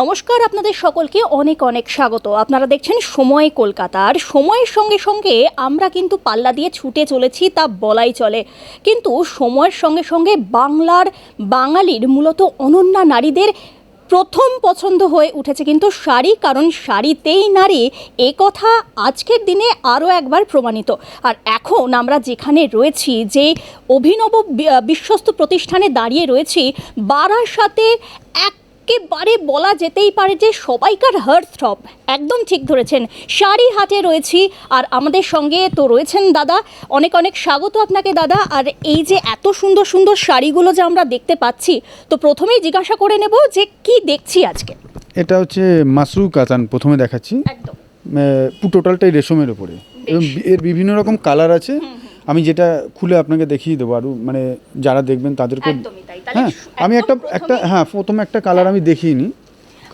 নমস্কার আপনাদের সকলকে অনেক অনেক স্বাগত। আপনারা দেখছেন সময় কলকাতার সময়ের সঙ্গে সঙ্গে আমরা কিন্তু পাল্লা দিয়ে ছুটে চলেছি, তা বলাই চলে। কিন্তু সময়ের সঙ্গে সঙ্গে বাংলার, বাঙালির মূলত অনন্যা নারীদের প্রথম পছন্দ হয়ে উঠেছে কিন্তু শাড়ি, কারণ শাড়িতেই নারী এ কথা আজকের দিনে আরও একবার প্রমাণিত। আর এখন আমরা যেখানে রয়েছি, যে অভিনব বিশ্বস্ত প্রতিষ্ঠানে দাঁড়িয়ে রয়েছি, বারাসাতে একেবারে বলা যেতেই পারে যে সবাইকার হার্ট থ্রব একদম ঠিক ধরেছেন শাড়ি হাটে রয়েছি আর আমাদের সঙ্গে তো রয়েছেন দাদা। অনেক অনেক স্বাগত আপনাকে দাদা আর এই যে এত সুন্দর সুন্দর শাড়িগুলো যে আমরা দেখতে পাচ্ছি তো প্রথমেই জিজ্ঞাসা করে নেব যে কি দেখছি আজকে। এটা হচ্ছে মাসরু কাতান প্রথমে দেখাচ্ছি। একদম। টোটালটাই রেশমের উপরে। এবং এর বিভিন্ন রকম কালার আছে। আমি যেটা খুলে আপনাকে দেখিয়ে দেবো আরও মানে যারা দেখবেন তাদেরকে হ্যাঁ আমি একটা একটা হ্যাঁ প্রথমে একটা কালার আমি দেখিনি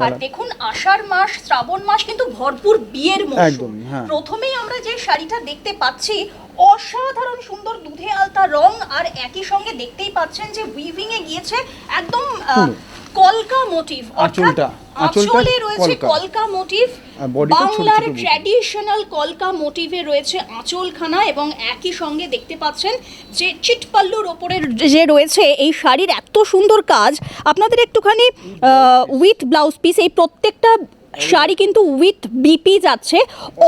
আর দেখুন আষাঢ় মাস শ্রাবণ মাস কিন্তু ভরপুর বিয়ের মৌসুম হ্যাঁ। প্রথমেই আমরা যে শাড়িটা দেখতে পাচ্ছি অসাধারণ সুন্দর দুধে আলতা রং আর একই সঙ্গে দেখতেই পাচ্ছেন যে উইভিং এ গিয়েছে একদম। কলকা মোটিভ আঁচলটা, আঁচলে রয়েছে কলকা। মোটিভ ছোট বাংলার ট্র্যাডিশনাল কলকা মোটিভে রয়েছে আঁচলখানা এবং একই সঙ্গে দেখতে পাচ্ছেন যে চিটপাল্লুর ওপরে যে রয়েছে এই শাড়ির এত সুন্দর কাজ। আপনাদের একটুখানি উইথ ব্লাউজ পিস এই প্রত্যেকটা শাড়ি কিন্তু উইথ বিপি যাচ্ছে।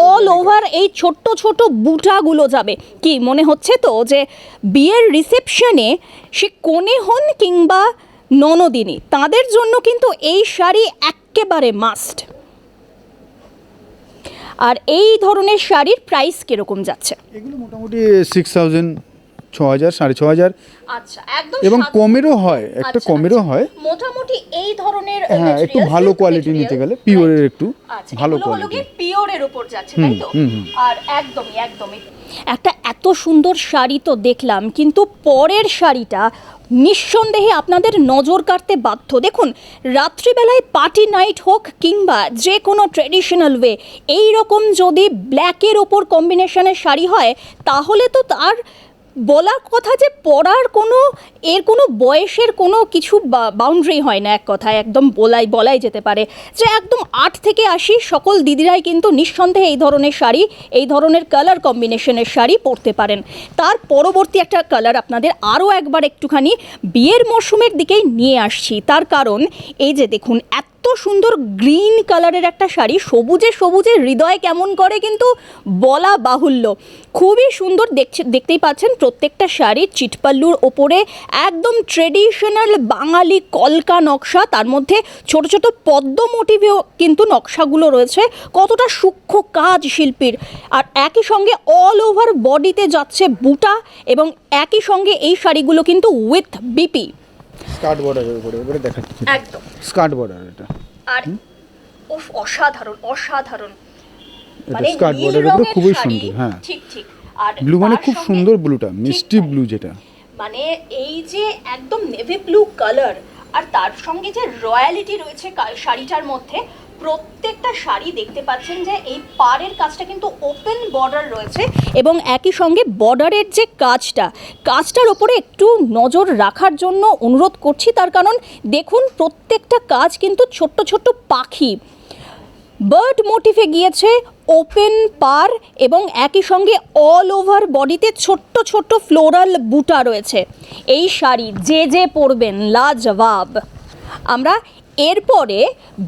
অল ওভার এই ছোট্ট ছোট বুটাগুলো যাবে। কি মনে হচ্ছে তো যে বিয়ের রিসেপশনে সে কোণে হন কিংবা ননদিনী তাদের জন্য কিন্তু এই শাড়ি এক্কেবারে মাস্ট আর এই ধরনের শাড়ির প্রাইস কীরকম যাচ্ছে? এগুলো মোটামুটি সিক্স থাউজেন্ড ছ হাজার সাড়ে ছ হাজার। আচ্ছা একদম এবং কমেরও হয় একটা আচ্ছা, কমেরও আচ্ছা। হয়। মোটামুটি এই ধরনের হ্যাঁ একটু ভালো কোয়ালিটি নিতে গেলে? পিওরের একটু আচ্ছা ভালো কোয়ালিটি পিওরের উপর যাচ্ছে তাই তো। আর একদমই একদমই। একটা এত সুন্দর শাড়ি তো দেখলাম কিন্তু পরের শাড়িটা নিঃসন্দেহে আপনাদের নজর কাটতে বাধ্য। দেখুন, রাত্রিবেলায় পার্টি নাইট হোক কিংবা যে কোনো ট্রেডিশনাল ওয়ে এই রকম যদি ব্ল্যাকের ওপর কম্বিনেশনের শাড়ি হয়, তাহলে তো তার বলার কথা যে পড়ার কোনো, এর কোনো বয়সের কোনো কিছু বাউন্ডারি হয় না এক কথায়, একদম বলাই বলাই যেতে পারে। যে একদম আট থেকে আশি সকল দিদিরাই কিন্তু নিঃসন্দেহে এই ধরনের শাড়ি, এই ধরনের কালার কম্বিনেশনের শাড়ি পরতে পারেন। তার পরবর্তী একটা কালার আপনাদের আরও একবার একটুখানি বিয়ের মরশুমের দিকেই নিয়ে আসছি। তার কারণ, এই যে দেখুন, এত সুন্দর গ্রিন কালারের একটা শাড়ি, সবুজে সবুজে হৃদয় কেমন করে কিন্তু বলা বাহুল্য। খুবই সুন্দর দেখছে, দেখতেই পাচ্ছেন প্রত্যেকটা শাড়ির চিটপাল্লুর ওপরে, একদম ট্রেডিশনাল বাঙালি কলকা নকশা, তার মধ্যে ছোট ছোট পদ্ম মোটিভেও কিন্তু নকশাগুলো রয়েছে। কতটা সূক্ষ্ম কাজ শিল্পীর। আর একই সঙ্গে অল ওভার বডিতে যাচ্ছে বুটা এবং একই সঙ্গে এই শাড়িগুলো কিন্তু উইথ বিপি স্কার্ট বর্ডারের উপরে এবারে দেখাচ্ছি। একদম। স্কার্ট বর্ডার এটা। আর উফ, অসাধারণ অসাধারণ। মানে স্কার্ট বর্ডারের উপরে খুবই সুন্দর হ্যাঁ। ঠিক ঠিক। আর ব্লু মানে খুব সুন্দর ব্লুটা মিষ্টি ব্লু যেটা। মানে এই যে একদম নেভি ব্লু কালার আর তার সঙ্গে যে রয়্যালিটি রয়েছে শাড়িটার মধ্যে প্রত্যেকটা শাড়ি দেখতে পাচ্ছেন যে এই পাড়ের কাজটা কিন্তু ওপেন বর্ডার রয়েছে এবং একই সঙ্গে বর্ডারের যে কাজটা, কাজটার ওপরে একটু নজর রাখার জন্য অনুরোধ করছি। তার কারণ দেখুন, প্রত্যেকটা কাজ কিন্তু ছোট্ট ছোট্ট পাখি। বার্ড মোটিভে গিয়েছে ওপেন পার এবং একই সঙ্গে অল ওভার বডিতে ছোট্ট ছোট্ট ফ্লোরাল বুটা রয়েছে। এই শাড়ি যে যে পরবেন, লাজবাব। আমরা এরপরে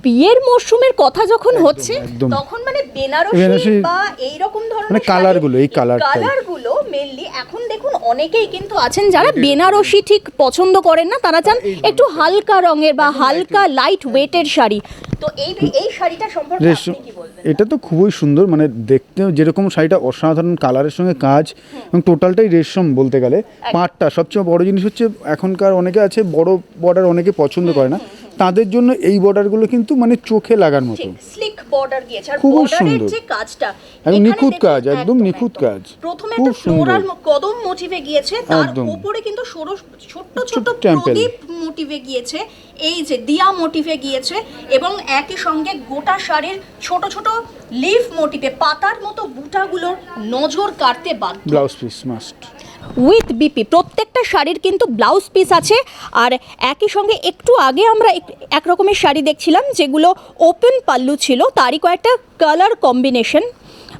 বিয়ের মরশুমের কথা যখন হচ্ছে। তখন মানে বেনারসি বা এই রকম ধরনের মানে কালারগুলো, এই কালারটাই। কালারগুলো মেনলি এখন দেখুন অনেকেই কিন্তু আছেন যারা বেনারসি ঠিক পছন্দ করেন না তারা চান একটু হালকা রঙের বা হালকা লাইট ওয়েটের শাড়ি। তো এই এই শাড়িটা সম্পর্কে আপনি কি বলবেন? এটা তো খুবই সুন্দর মানে দেখতে যেরকম শাড়িটা অসাধারণ কালারের সঙ্গে কাজ এবং টোটালটাই রেশম বলতে গেলে। পাটটা সবচেয়ে বড় জিনিস হচ্ছে এখনকার অনেকে আছে বড় বর্ডার অনেকে পছন্দ করে না। তাদের জন্য এই বর্ডারগুলো কিন্তু মানে চোখে লাগার মতো। স্লিক বর্ডার গিয়েছে আর বর্ডারের। যে কাজটা একদম নিখুঁত কাজ, একদম নিখুঁত কাজ। প্রথমে একটা। ফ্লোরাল কদম মোটিভে গিয়েছে তার উপরে কিন্তু ছোট্ট ছোট্ট প্রদীপ মোটিভে গিয়েছে। এই যে দিয়া মোটিভে গিয়েছে এবং একই সঙ্গে গোটা শাড়ির ছোট ছোট লিফ মোটিভে পাতার মতো বুটাগুলোর নজর কাড়তে বাধ্য। Blouse piece must with B প্রত্যেকটা শাড়ির কিন্তু ব্লাউজ পিস আছে। আর একই সঙ্গে একটু আগে আমরা এক- রকমের শাড়ি দেখছিলাম, যেগুলো ওপেন পাল্লু ছিল, তারই কয়েকটা কালার কম্বিনেশন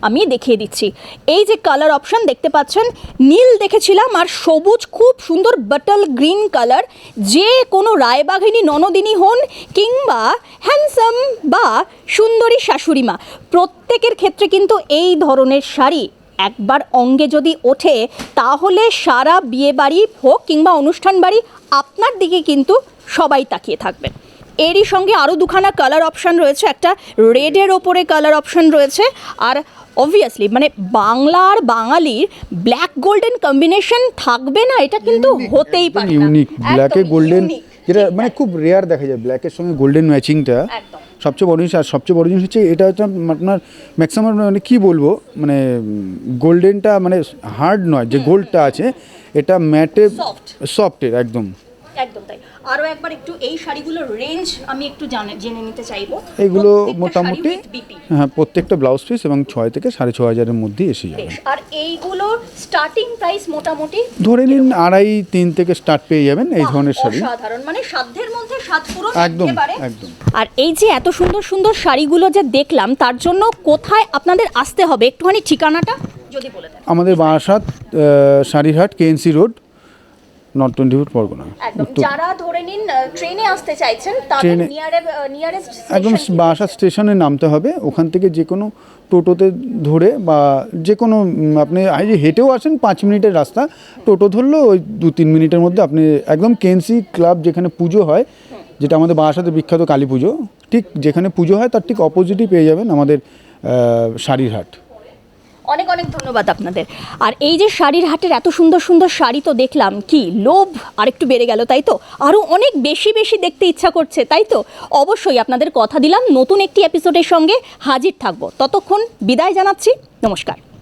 আমি দেখিয়ে দিচ্ছি। এই যে কালার অপশন দেখতে পাচ্ছেন, নীল দেখেছিলাম আর সবুজ খুব সুন্দর বাটল গ্রিন কালার যে কোনো রায়বাঘিনী, ননদিনী হন কিংবা হ্যান্ডসাম বা সুন্দরী শাশুড়িমা, প্রত্যেকের ক্ষেত্রে কিন্তু এই ধরনের শাড়ি একবার অঙ্গে যদি ওঠে তাহলে সারা বিয়ে বাড়ি হোক কিংবা অনুষ্ঠান বাড়ি আপনার দিকে কিন্তু সবাই তাকিয়ে থাকবেন এরই সঙ্গে আরও দুখানা কালার অপশান রয়েছে একটা রেডের ওপরে কালার অপশান রয়েছে আর অবভিয়াসলি মানে বাংলা আর বাঙালির ব্ল্যাক গোল্ডেন কম্বিনেশন থাকবে না এটা কিন্তু হতেই পারে ইউনিক ব্ল্যাকে গোল্ডেন যেটা মানে খুব রেয়ার দেখা যায় ব্ল্যাকের সঙ্গে গোল্ডেন ম্যাচিংটা একদম। সবচেয়ে বড় জিনিস আর সবচেয়ে বড় জিনিস হচ্ছে এটা হচ্ছে আপনার ম্যাক্সিমাম মানে কী বলব মানে গোল্ডেনটা মানে হার্ড নয় যে গোল্ডটা আছে এটা ম্যাটে সফট সফটের একদম। একদম তাই। আরও একবার একটু এই শাড়িগুলোর রেঞ্জ আমি একটু জানে- জেনে নিতে চাইব। এগুলো মোটামুটি হ্যাঁ প্রত্যেকটা ব্লাউজ পিস এবং ছয় থেকে সাড়ে ছ হাজারের মধ্যেই এসে যাবে। আর এইগুলো স্টার্টিং প্রাইস মোটামুটি ধরে নিন আড়াই তিন থেকে স্টার্ট পেয়ে যাবেন এই ধরনের শাড়ি। সাধারণ মানে সাধ্যের মধ্যে সাত পুরো একদম। একদম। আর এই যে এত সুন্দর সুন্দর শাড়িগুলো যে দেখলাম তার জন্য কোথায় আপনাদের আসতে হবে? একটুখানি ঠিকানাটা যদি বলে দেন। আমাদের Barasat শাড়িরহাট KNC road north twenty four Pargana একদম। যারা ধরে নিন ট্রেনে আসতে চাইছেন তাদের নিয়ারেস্ট একদম বারাসাত স্টেশনে নামতে হবে। ওখান থেকে যে কোনো টোটোতে ধরে বা যে কোনো আপনি যে হেঁটেও আসেন পাঁচ মিনিটের রাস্তা। টোটো ধরলেও ওই দু তিন মিনিটের মধ্যে আপনি একদম কেএনসি ক্লাব যেখানে পুজো হয় যেটা আমাদের বারাসাতে বিখ্যাত কালী পুজো ঠিক যেখানে পুজো হয় তার ঠিক অপোজিটই পেয়ে যাবেন আমাদের শাড়ির হাট অনেক অনেক ধন্যবাদ আপনাদের। আর এই যে শাড়ির হাটের এত সুন্দর সুন্দর শাড়ি তো দেখলাম, কি লোভ আরেকটু বেড়ে গেল, তাই তো? আরও অনেক বেশি বেশি দেখতে ইচ্ছা করছে, তাই তো? অবশ্যই আপনাদের কথা দিলাম, নতুন একটি এপিসোডের সঙ্গে হাজির থাকব। ততক্ষণ বিদায় জানাচ্ছি, নমস্কার।